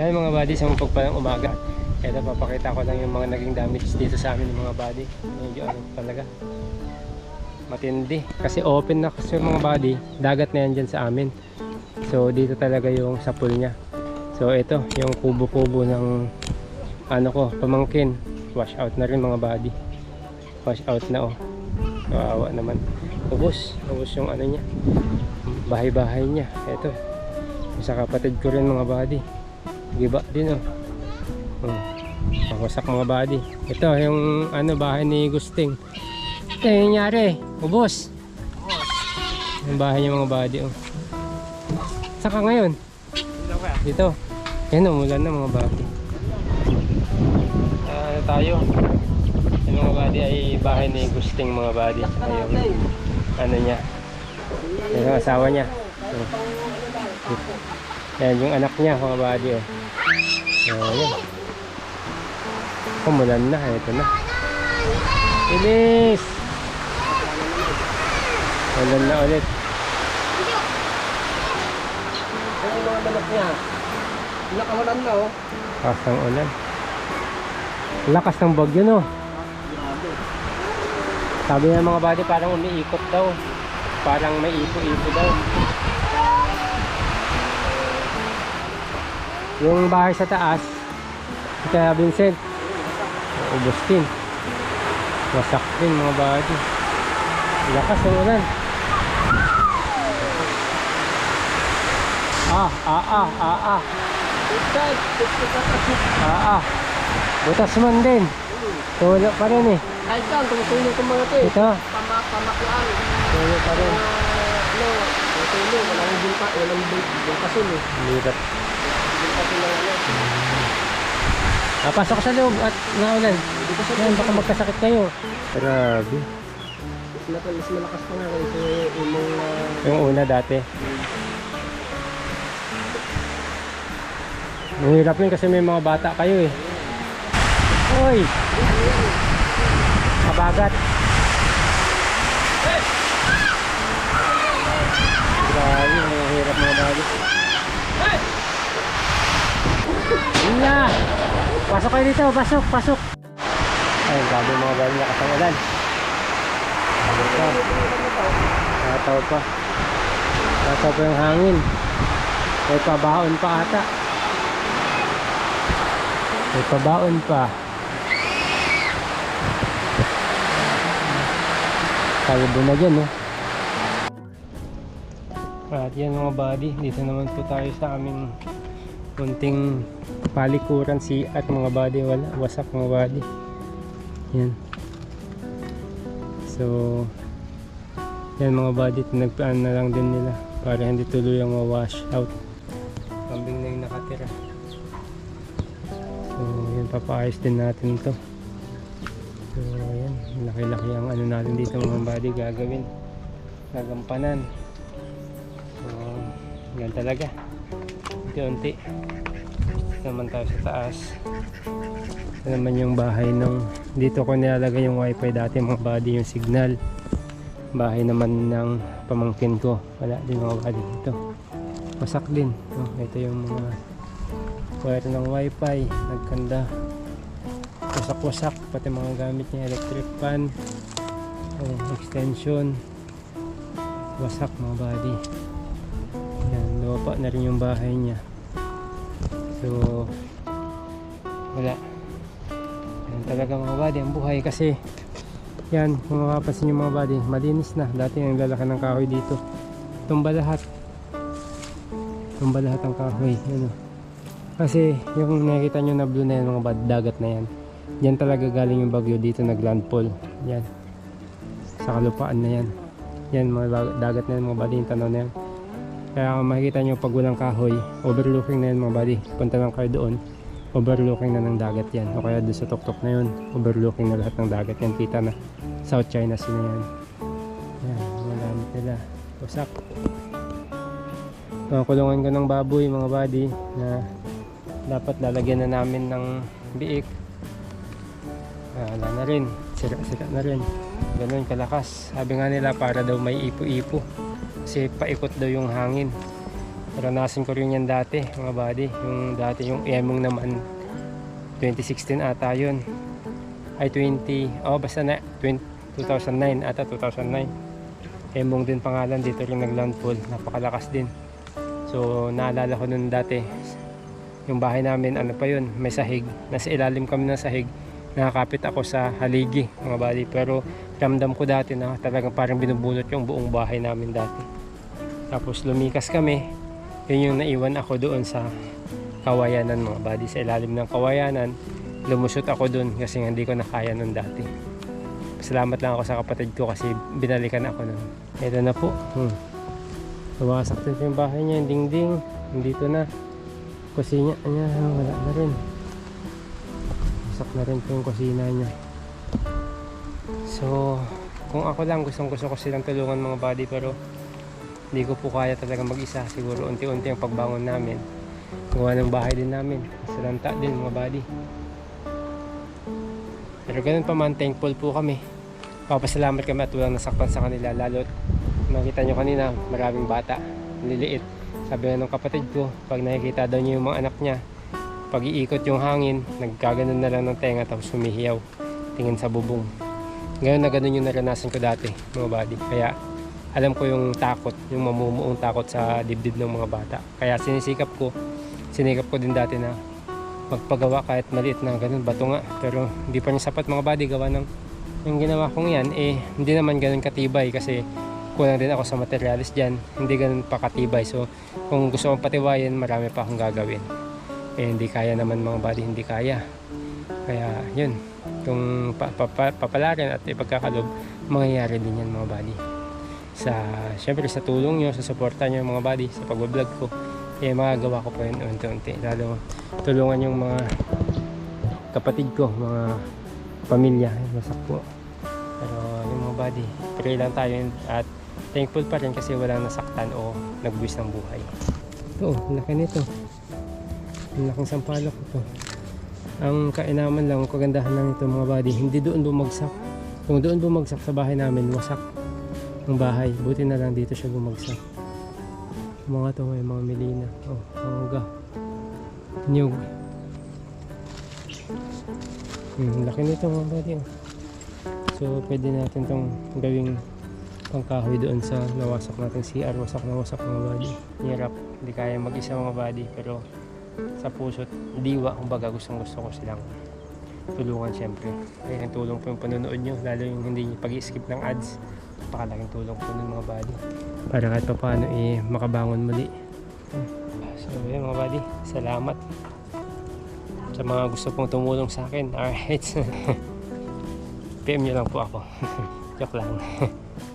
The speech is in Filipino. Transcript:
Yan mga buddy, sa mapag pa ng umaga. Ito, papakita ko lang yung mga naging damage dito sa amin ng mga buddy. Medyo ano talaga. Matindi. Kasi open na kasi mga buddy. Dagat na yan dyan sa amin. So, dito talaga yung sa pool niya. So, ito, yung kubo-kubo ng ano ko, pamangkin. Wash out na rin mga buddy. Wash out na oh. Kawawa naman. Ubus. Ubus yung ano niya. Bahay-bahay niya. Ito. Sa kapatid ko rin mga buddy. Giba din oh. Oh. Pangwasak mga buddy. Ito yung ano bahay ni Gusting. Ito yung nangyari. Ubos. Yung bahay niya mga buddy oh. Saka ngayon? Dito. Yan umulan na mga buddy. Ah, ano tayo? Yung mga buddy ay bahay ni Gusting mga buddy. Ay yung ano niya. Yung asawa niya. Oh. Yan yung anak niya mga buddy oh. Oh, yan. Umulan na, ito na. Bilis! Ulan na ulit. Yan yung mga manok niya. Nakawalan na oh. Lakas ng ulan. Lakas ng bagyo no. Sabi ng mga buddy parang umiikot daw. Parang may ipo-ipo daw. Yung bahay sa taas, Kaya Vincent, ubos din. Wasak din mga buddy. Lakas ng ulan. Ah, ah, ah, ah, ah. Ah, ah. Butas man din. Tulo pa rin eh. kahit saan, tumutulong ko mga ito eh. Ito, Pamak, pamaklaan. tulo pa rin. Ano, tumutulong. Walang bulpa, walang bul- bulkasin eh. Libat. Ano. Napasok sa loob at naulan. Yan, baka magkasakit kayo. Grabe. Mas malakas pa nga kasi yung mga Yung una dati. Ang hirap yun kasi may mga bata kayo eh. Uy! Kabagat. Grabe, ang hirap mga bagay. Iya! Pasok kayo dito, pasok, pasok. Ay, grabe mga ang ulan. Ito. Tataw pa. Tataw pa yung hangin. May pabaon pa ata. May pabaon pa. Kalbo na dyan, no? At yan mga buddy, dito naman po tayo sa aming kunting palikuran si at mga buddy wala wasak mga buddy yan. So yan mga buddy nagpaan na lang din nila para hindi tuloy ang wash out. Kambing na yung nakatira. So yan papaayos din natin to. So yan laki-laki ang ano natin dito mga buddy gagawin. Gagampanan. So yan talaga unti-unti naman tayo sa taas. Ito naman yung bahay ng dito ko nilalagay yung wifi dati mga buddy yung signal. Bahay naman ng pamangkin ko. Wala din mga buddy dito. Wasak din. Oh, ito yung mga wire ng wifi. Nagkanda. Wasak wasak pati mga gamit niya electric fan. Oh, extension. Wasak mga yan lupa na rin yung bahay niya. So wala. Yan talaga mga buddy ang buhay. Kasi yan kung makapansin yung mga buddy malinis na. Dati yung lalaki ng kahoy dito. Tumba lahat. Tumba lahat ang kahoy ano. Kasi yung nakikita nyo na blue na yan mga bad dagat na yan. Yan talaga galing yung bagyo dito naglandfall. Yan. Sa kalupaan na yan. Yan mga dagat na yan mga buddy yung tanaw na yan kaya makikita nyo pag walang kahoy overlooking na yan mga buddy. Punta lang kayo doon overlooking na ng dagat yan. O kaya doon sa tuktok na yun overlooking na lahat ng dagat yan. Kita na South China Sea na yan. Yan mga gamit nila wasak. Mga kulungan ko ng baboy mga buddy na dapat lalagyan na namin ng biik. Ah, wala na rin. Sira sira na rin. Ganun kalakas. Sabi nga nila para daw may ipo-ipo kasi paikot daw yung hangin Naranasan ko rin yan dati, mga buddy. Yung dati, yung emong naman, 2016 ata yun. Ay, 20, oh basta na, 20, 2009 ata, 2009. Emong din pangalan, dito rin naglandfall. Napakalakas din. So, naalala ko nun dati, yung bahay namin, ano pa yun, may sahig. Nasa ilalim kami ng sahig. Nakakapit ako sa haligi, mga buddy. Pero, ramdam ko dati na talagang parang binubulot yung buong bahay namin dati. Tapos, lumikas kami. Yun yung naiwan ako doon sa kawayanan, mga buddy. Sa ilalim ng kawayanan, lumusot ako doon kasi hindi ko na kaya nun dati. Salamat lang ako sa kapatid ko kasi binalikan ako nun. Ito na po. Hmm. Nawasak din yung bahay niya, yung dingding. Nandito na. Kusina niya, wala na rin. Na rin po yung kusina niya. So, kung ako lang, gustong gusto ko silang tulungan mga buddy pero hindi ko po kaya talaga mag-isa. Siguro unti-unti ang pagbangon namin. Gawa ng bahay din namin. Salanta din mga buddy. Pero ganun pa man, thankful po kami. Papasalamat kami at walang nasaktan sa kanila. Lalo nakita nyo kanina, maraming bata, liliit. Sabi nga ng kapatid ko, pag nakikita daw niya yung mga anak niya, pag iikot yung hangin, nagkaganon na lang ng tenga tapos humihiyaw, tingin sa bubong. Ngayon na ganun yung naranasan ko dati, mga buddy. Kaya alam ko yung takot, yung mamumuong takot sa dibdib ng mga bata. Kaya sinisikap ko, sinikap ko din dati na magpagawa kahit maliit na ganun, bato nga. Pero hindi pa rin sapat mga buddy, gawa ng yung ginawa kong yan, eh hindi naman ganun katibay kasi kulang din ako sa materialis dyan, hindi ganun pa katibay. So kung gusto kong patiwayin, marami pa akong gagawin. Eh hindi kaya naman mga buddy, hindi kaya. Kaya yun, kung pa, pa, pa, papalarin at ipagkakalob, mangyayari din yan mga buddy. Sa, syempre sa tulong nyo, sa suporta nyo mga buddy, sa pag-vlog ko, eh magagawa ko po yun unti-unti. Lalo tulungan yung mga kapatid ko, mga pamilya, masak po. Pero yung mga buddy, pray lang tayo at thankful pa rin kasi walang nasaktan o nagbuwis ng buhay. Ito, laki nito. Ang laking sampalok ito. Ang kainaman lang, ang kagandahan lang ito mga buddy, hindi doon bumagsak. Kung doon bumagsak sa bahay namin, wasak ang bahay. Buti na lang dito siya bumagsak. Mga to may mga milina. Oh, mga Nyug. Hmm, laki nito mga buddy. oh. So, pwede natin tong gawing pangkahoy doon sa nawasak natin CR. Wasak na wasak mga buddy. Hirap. Hindi kaya mag-isa mga buddy. Pero sa puso't diwa, kumbaga gustong gusto ko silang tulungan syempre. Kaya ang tulong po yung panonood nyo, lalo yung hindi nyo pag-skip ng ads. Napakalaking tulong po ng mga buddy. Para kahit pa paano eh, makabangon muli. So yun mga buddy, salamat sa mga gusto pong tumulong sa akin. Alright. PM nyo lang po ako. Joke lang.